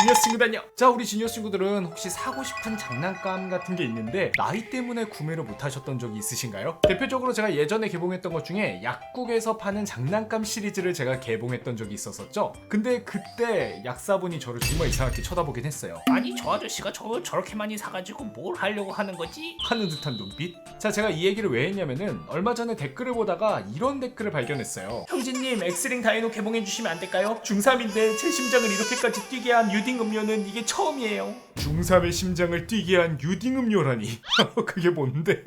지니어스 친구들 안녕 자 우리 지니어스 친구들은 혹시 사고 싶은 장난감 같은 게 있는데 나이 때문에 구매를 못 하셨던 적이 있으신가요? 대표적으로 제가 예전에 개봉했던 것 중에 약국에서 파는 장난감 시리즈를 제가 개봉했던 적이 있었었죠 근데 그때 약사분이 저를 정말 이상하게 쳐다보긴 했어요 아니 저 아저씨가 저 저렇게 많이 사가지고 뭘 하려고 하는 거지? 하는 듯한 눈빛? 자 제가 이 얘기를 왜 했냐면은 얼마 전에 댓글을 보다가 이런 댓글을 발견했어요 형제님 엑스링 다이노 개봉해 주시면 안 될까요? 중3인데 제 심장을 이렇게까지 뛰게 한 유딩 음료는 이게 처음이에요. 중3의 심장을 뛰게 한 유딩 음료라니 그게 뭔데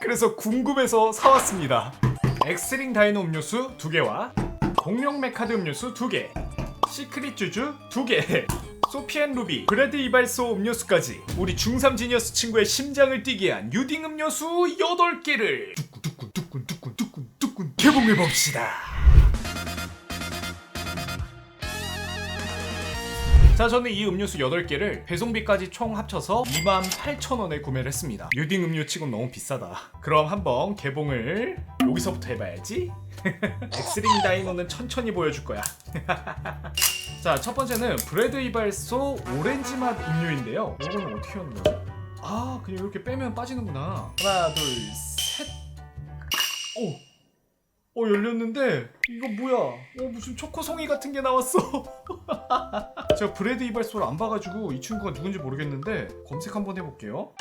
그래서 궁금해서 사왔습니다 엑스링 다이노 음료수 2개와 공룡 메카드 음료수 2개 시크릿 주주 2개 소피앤 루비 브레드 이발소 음료수까지 우리 중3 지니어스 친구의 심장을 뛰게 한 유딩 음료수 8개를 뚜꾼 뚜꾼 뚜꾼 뚜꾼 뚜꾼 개봉해봅시다 자 저는 이 음료수 8개를 배송비까지 총 합쳐서 28,000원에 구매를 했습니다. 유딩 음료 치곤 너무 비싸다. 그럼 한번 개봉을 여기서부터 해봐야지. 엑스링 다이노는 천천히 보여줄 거야. 자 첫 번째는 브레드 이발소 오렌지 맛 음료인데요. 이거는 어떻게 하는 거지? 아 그냥 이렇게 빼면 빠지는구나. 하나 둘셋. 오! 어 열렸는데 이거 뭐야 어 무슨 초코송이 같은 게 나왔어 제가 브레드 이발소를 안 봐가지고 이 친구가 누군지 모르겠는데 검색 한번 해볼게요.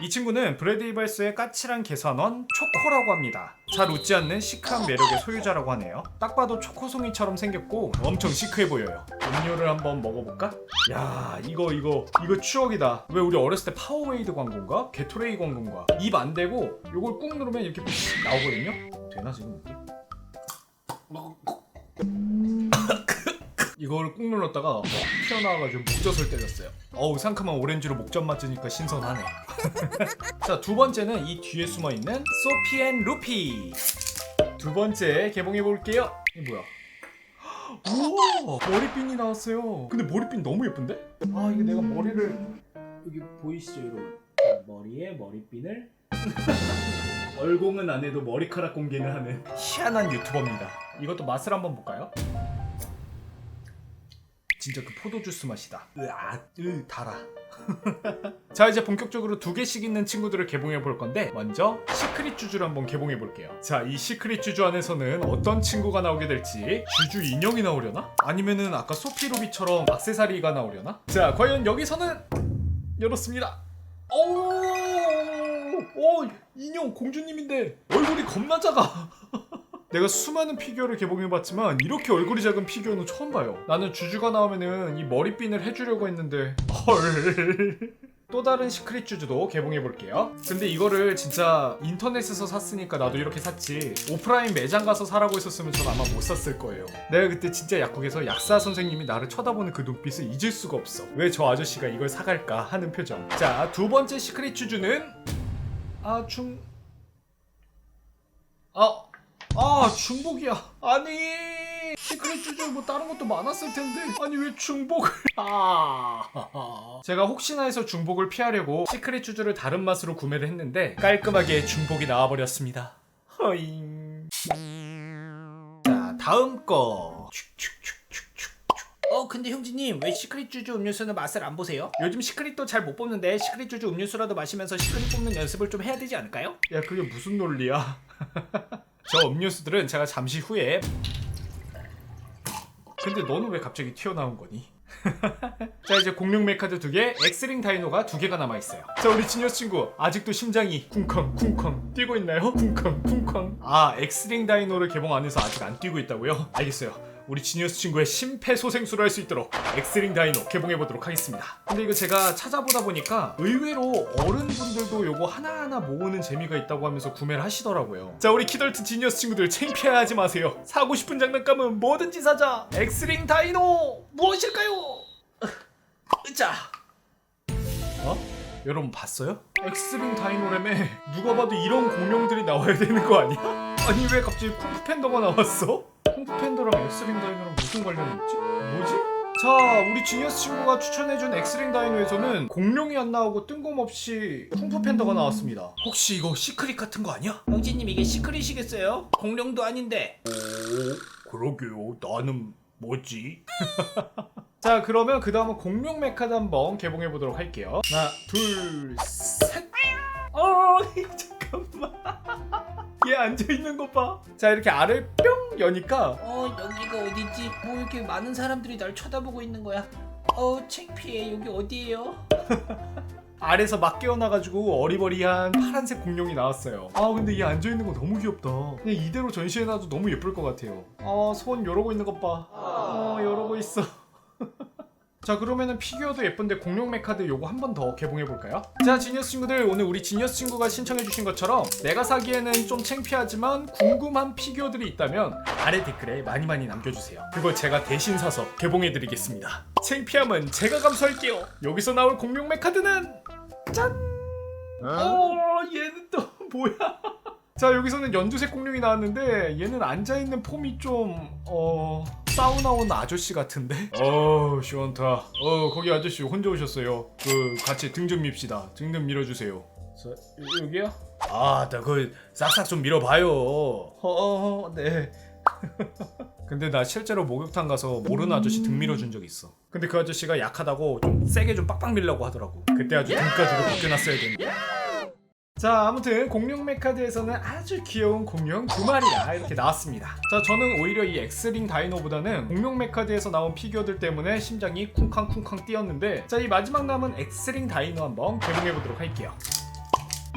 이 친구는 브레드 이발소의 까칠한 계산원 초코라고 합니다. 잘 웃지 않는 시크한 매력의 소유자라고 하네요. 딱 봐도 초코송이처럼 생겼고 엄청 시크해 보여요. 음료를 한번 먹어볼까? 야 이거 이거 이거 추억이다. 왜 우리 어렸을 때 파워웨이드 광고인가? 게토레이 광고인가? 입 안 대고 이걸 꾹 누르면 이렇게 나오거든요. 되나 지금? 이걸 꾹 눌렀다가 확 튀어나와가지고 목젖을 때렸어요. 어우 상큼한 오렌지로 목젖 맞으니까 신선하네. 자 두 번째는 이 뒤에 숨어 있는 소피 앤 루피. 두 번째 개봉해 볼게요. 이게 뭐야? 우와 머리핀이 나왔어요. 근데 머리핀 너무 예쁜데? 아 이게 내가 머리를 여기 보이시죠 여러분? 자, 머리에 머리핀을 얼공은 안 해도 머리카락 공개를 하는 희한한 유튜버입니다. 이것도 맛을 한번 볼까요? 진짜 그 포도 주스 맛이다. 으아, 으 달아. 자 이제 본격적으로 두 개씩 있는 친구들을 개봉해 볼 건데 먼저 시크릿 주주를 한번 개봉해 볼게요. 자 이 시크릿 주주 안에서는 어떤 친구가 나오게 될지 주주 인형이 나오려나? 아니면은 아까 소피루비처럼 악세사리가 나오려나? 자 과연 여기서는 열었습니다. 오, 오 인형 공주님인데 얼굴이 겁나 작아. 내가 수많은 피규어를 개봉해봤지만 이렇게 얼굴이 작은 피규어는 처음 봐요. 나는 주주가 나오면은 이 머리핀을 해주려고 했는데 헐. 또 다른 시크릿 주주도 개봉해 볼게요. 근데 이거를 진짜 인터넷에서 샀으니까 나도 이렇게 샀지. 오프라인 매장 가서 사라고 했었으면 전 아마 못 샀을 거예요. 내가 그때 진짜 약국에서 약사 선생님이 나를 쳐다보는 그 눈빛을 잊을 수가 없어. 왜 저 아저씨가 이걸 사갈까 하는 표정. 자, 두 번째 시크릿 주주는 아 중. 아 아 중복이야. 아니 시크릿 주주 뭐 다른 것도 많았을 텐데. 아니 왜 중복을? 아. 제가 혹시나 해서 중복을 피하려고 시크릿 주주를 다른 맛으로 구매를 했는데 깔끔하게 중복이 나와버렸습니다. 허잉. 자 다음 거. 어 근데 형제님 왜 시크릿 주주 음료수는 맛을 안 보세요? 요즘 시크릿도 잘 못 뽑는데 시크릿 주주 음료수라도 마시면서 시크릿 뽑는 연습을 좀 해야 되지 않을까요? 야 그게 무슨 논리야 저 음료수들은 제가 잠시 후에 근데 너는 왜 갑자기 튀어나온 거니? 자 이제 공룡 메카드 두 개, 엑스링 다이노가 두 개가 남아 있어요. 자 우리 지니어스 친구 아직도 심장이 쿵쾅 쿵쾅 뛰고 있나요? 쿵쾅 쿵쾅. 아 엑스링 다이노를 개봉 안 해서 아직 안 뛰고 있다고요? 알겠어요. 우리 지니어스 친구의 심폐소생술을 할 수 있도록 엑스링 다이노 개봉해 보도록 하겠습니다. 근데 이거 제가 찾아보다 보니까 의외로 어른분들도 요거 하나하나 모으는 재미가 있다고 하면서 구매를 하시더라고요. 자 우리 키덜트 지니어스 친구들 창피해하지 마세요. 사고 싶은 장난감은 뭐든지 사자. 엑스링 다이노 무엇일까요? 으자. 어? 여러분 봤어요? 엑스링 다이노램에 누가 봐도 이런 공룡들이 나와야 되는 거 아니야? 아니 왜 갑자기 쿵푸 팬더가 나왔어? 쿵푸 팬더랑 엑스링 다이노랑 무슨 관련이 있지? 뭐지? 자 우리 지니어스 친구가 추천해준 엑스링 다이노에서는 공룡이 안 나오고 뜬금없이 쿵푸 팬더가 나왔습니다 혹시 이거 시크릿 같은 거 아니야? 형제님 이게 시크릿이겠어요? 공룡도 아닌데 오 그러게요 나는 뭐지? 자 그러면 그 다음은 공룡 메카드 한번 개봉해 보도록 할게요 하나 둘셋 어 잠깐만 얘 앉아 있는 것 봐 자 이렇게 알을 뿅 여니까 어 여기가 어디지? 뭐 이렇게 많은 사람들이 날 쳐다보고 있는 거야? 어 창피해 여기 어디예요? 알에서 막 깨어나가지고 어리버리한 파란색 공룡이 나왔어요. 아 근데 얘 앉아 있는 거 너무 귀엽다. 그냥 이대로 전시해놔도 너무 예쁠 것 같아요. 아 손 이러고 있는 것 봐. 어 이러고 있어. 자 그러면은 피규어도 예쁜데 공룡 메카드 요거 한 번 더 개봉해 볼까요? 자 지니어스 친구들 오늘 우리 지니어스 친구가 신청해 주신 것처럼 내가 사기에는 좀 창피하지만 궁금한 피규어들이 있다면 아래 댓글에 많이 많이 남겨주세요. 그걸 제가 대신 사서 개봉해 드리겠습니다. 창피함은 제가 감수할게요. 여기서 나올 공룡 메카드는 짠! 어 얘는 또 뭐야? 자 여기서는 연두색 공룡이 나왔는데 얘는 앉아있는 폼이 좀 어... 사우나 온 아저씨 같은데? 어 시원타. 어 거기 아저씨 혼자 오셨어요. 그 같이 등 좀 밉시다. 등 좀 밀어주세요. 자 여- 여기요? 아나 그 싹싹 좀 밀어봐요. 어네. 근데 나 실제로 목욕탕 가서 모르는 아저씨 등 밀어준 적 있어. 근데 그 아저씨가 약하다고 좀 세게 좀 빡빡 밀려고 하더라고. 그때 아주 등가주고 벗겨놨어야 되는데 자 아무튼 공룡 메카드에서는 아주 귀여운 공룡 두 마리가 이렇게 나왔습니다. 자 저는 오히려 이 엑스링 다이노보다는 공룡 메카드에서 나온 피규어들 때문에 심장이 쿵쾅쿵쾅 뛰었는데 자 이 마지막 남은 엑스링 다이노 한번 개봉해보도록 할게요.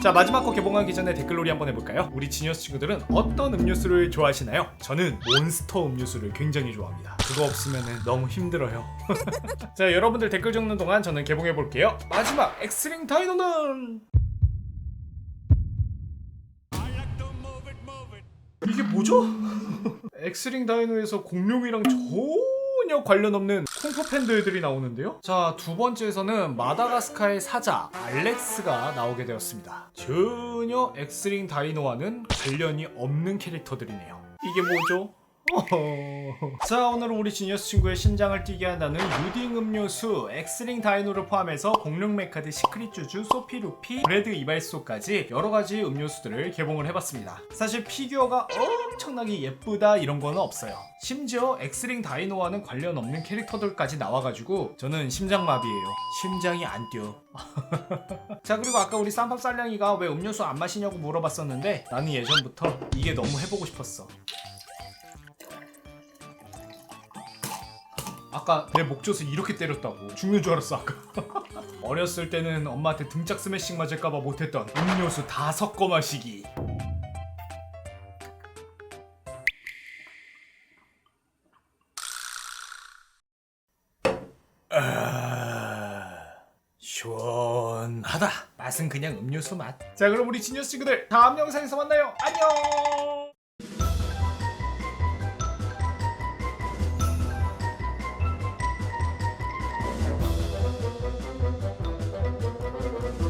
자 마지막 거 개봉하기 전에 댓글놀이 한번 해볼까요? 우리 지니어스 친구들은 어떤 음료수를 좋아하시나요? 저는 몬스터 음료수를 굉장히 좋아합니다. 그거 없으면 너무 힘들어요. 자 여러분들 댓글 적는 동안 저는 개봉해볼게요. 마지막 엑스링 다이노는 이게 뭐죠? 엑스링 다이노에서 공룡이랑 전혀 관련 없는 콩포 팬들들이 나오는데요. 자, 두 번째에서는 마다가스카의 사자 알렉스가 나오게 되었습니다. 전혀 엑스링 다이노와는 관련이 없는 캐릭터들이네요. 이게 뭐죠? 자 오늘은 우리 지니어스 친구의 심장을 뛰게 한다는 유딩 음료수 엑스링 다이노를 포함해서 공룡 메카드 시크릿 주주 소피 루피 브레드 이발소까지 여러가지 음료수들을 개봉을 해봤습니다. 사실 피규어가 엄청나게 예쁘다 이런 거는 없어요. 심지어 엑스링 다이노와는 관련 없는 캐릭터들까지 나와가지고 저는 심장마비예요. 심장이 안 뛰어. 자 그리고 아까 우리 쌈밥 쌀량이가 왜 음료수 안 마시냐고 물어봤었는데 나는 예전부터 이게 너무 해보고 싶었어 아까 내 목젖을 이렇게 때렸다고. 죽는 줄 알았어 아까. 어렸을 때는 엄마한테 등짝 스매싱 맞을까봐 못했던 음료수 다 섞어 마시기. 아... 시원하다. 맛은 그냥 음료수 맛 자 그럼 우리 지니어스 친구들 다음 영상에서 만나요. 안녕